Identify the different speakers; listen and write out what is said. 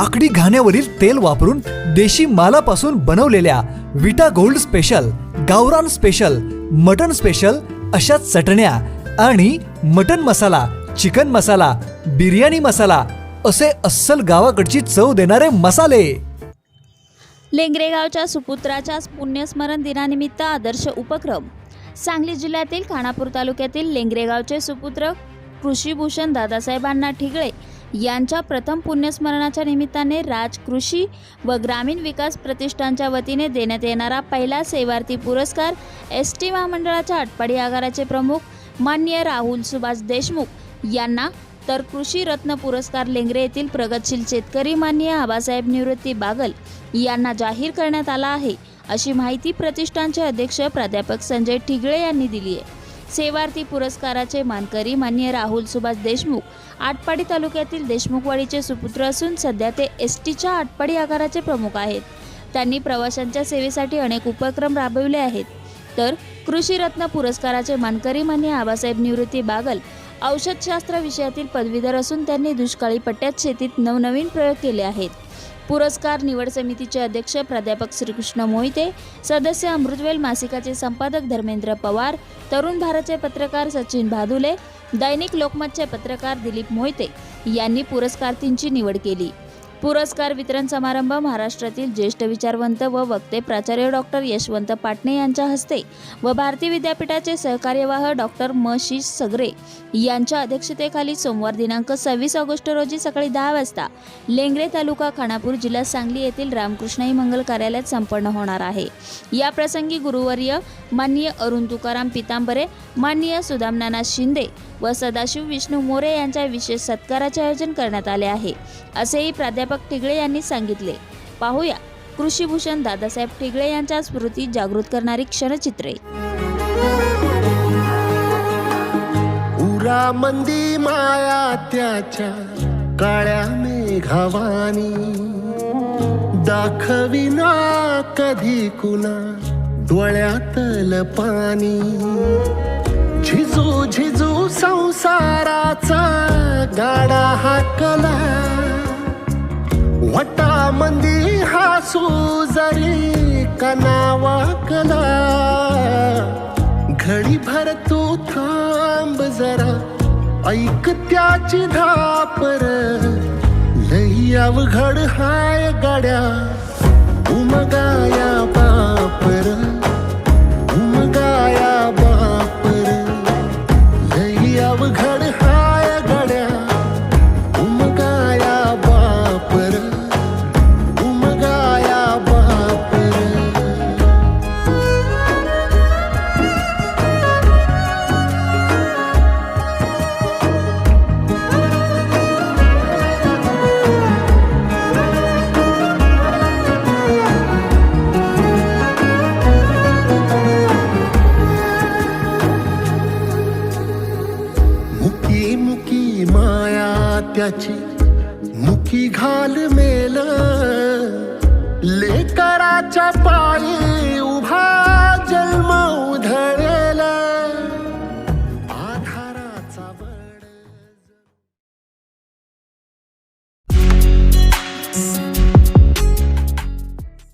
Speaker 1: लाकडी घाण्यावरील तेल वापरून देशी मालापासून बनवलेल्या विटा गोल्ड स्पेशल गावरान स्पेशल मटन स्पेशल अशा चटण्या आणि मटन मसाला चिकन मसाला बिर्याणी मसाला असे अस्सल गावाकडची चव देणारे मसाले.
Speaker 2: लेंगरेगावच्या सुपुत्राच्या पुण्यस्मरण दिनानिमित्त आदर्श उपक्रम. सांगली जिल्ह्यातील खानापूर तालुक्यातील लेंगरेगावचे सुपुत्र कृषीभूषण दादासाहेबांना ठिगळे यांच्या प्रथम पुण्यस्मरणाच्या निमित्ताने राज कृषी व ग्रामीण विकास प्रतिष्ठानच्या वतीने देण्यात येणारा पहिला सेवार्थी पुरस्कार एस टी महामंडळाच्या आटपाडी आगाराचे प्रमुख मान्य राहुल सुभाष देशमुख यांना तर कृषी रत्न पुरस्कार लेंगरे येथील प्रगतशील शेतकरी मान्य आबासाहेब निवृत्ती बागल यांना जाहीर करण्यात आला आहे. अशी माहिती प्रतिष्ठानचे अध्यक्ष प्राध्यापक संजय ठिगळे यांनी दिली आहे. सेवार्थी पुरस्काराचे मानकरी मान्य राहुल सुभाष देशमुख. आटपाडी तालुक्यातील देशमुखवाडीचे सुपुत्र असून सध्या ते एस टीच्या आटपाडी आगाराचे प्रमुख आहेत. त्यांनी प्रवाशांच्या सेवेसाठी अनेक उपक्रम राबविले आहेत. तर कृषी रत्न पुरस्काराचे मानकरी मान्य आबासाहेब निवृत्ती बागल औषधशास्त्र विषयातील पदवीधर असून त्यांनी दुष्काळी पट्ट्यात शेतीत नवनवीन प्रयोग केले आहेत. पुरस्कार निवड समितीचे अध्यक्ष प्राध्यापक श्रीकृष्ण मोहिते सदस्य अमृतवेल मासिकाचे संपादक धर्मेंद्र पवार तरुण भारतचे पत्रकार सचिन भादुले दैनिक लोकमतचे पत्रकार दिलीप मोहिते यांनी पुरस्कार्थींची निवड केली. पुरस्कार वितरण समारंभ महाराष्ट्रातील ज्येष्ठ विचारवंत व वक्ते प्राचार्य डॉक्टर यशवंत पाटणे यांच्या हस्ते व भारतीय विद्यापीठाचे सहकार्यवाह डॉक्टर म. शी. सगरे यांच्या अध्यक्षतेखाली सोमवार दिनांक सव्वीस ऑगस्ट रोजी सकाळी दहा वाजता लेंगरे तालुका खानापूर जिल्हा सांगली येथील रामकृष्णाई मंगल कार्यालयात संपन्न होणार आहे. या प्रसंगी गुरुवर्य माननीय अरुण तुकाराम पितांबरे माननीय सुदामनाना शिंदे व सदाशिव विष्णू मोरे यांच्या विशेष सत्काराचे आयोजन करण्यात आले आहे असेही प्राध्यापक ठिगळे यांनी सांगितले. पाहूया. कृषीभूषण दादासाहेब ठिगळे यांच्या स्मृती जागृत करणारी क्षणचित्रे.
Speaker 3: मंदी माया त्याच्या काळ्या मेघावानी. दाखविना कधी कुणा डोळ्यातल पाणी. झिजू झिजू संसाराचा गाडा हाकला. वटामंदी हासू जरी कनावाकला घडी भर तू थांब जरा ऐक त्याची धापर. लई अवघड हाय गाड्या. उमगाया त्याची मुखी घाल मेल लेकराच्या पायी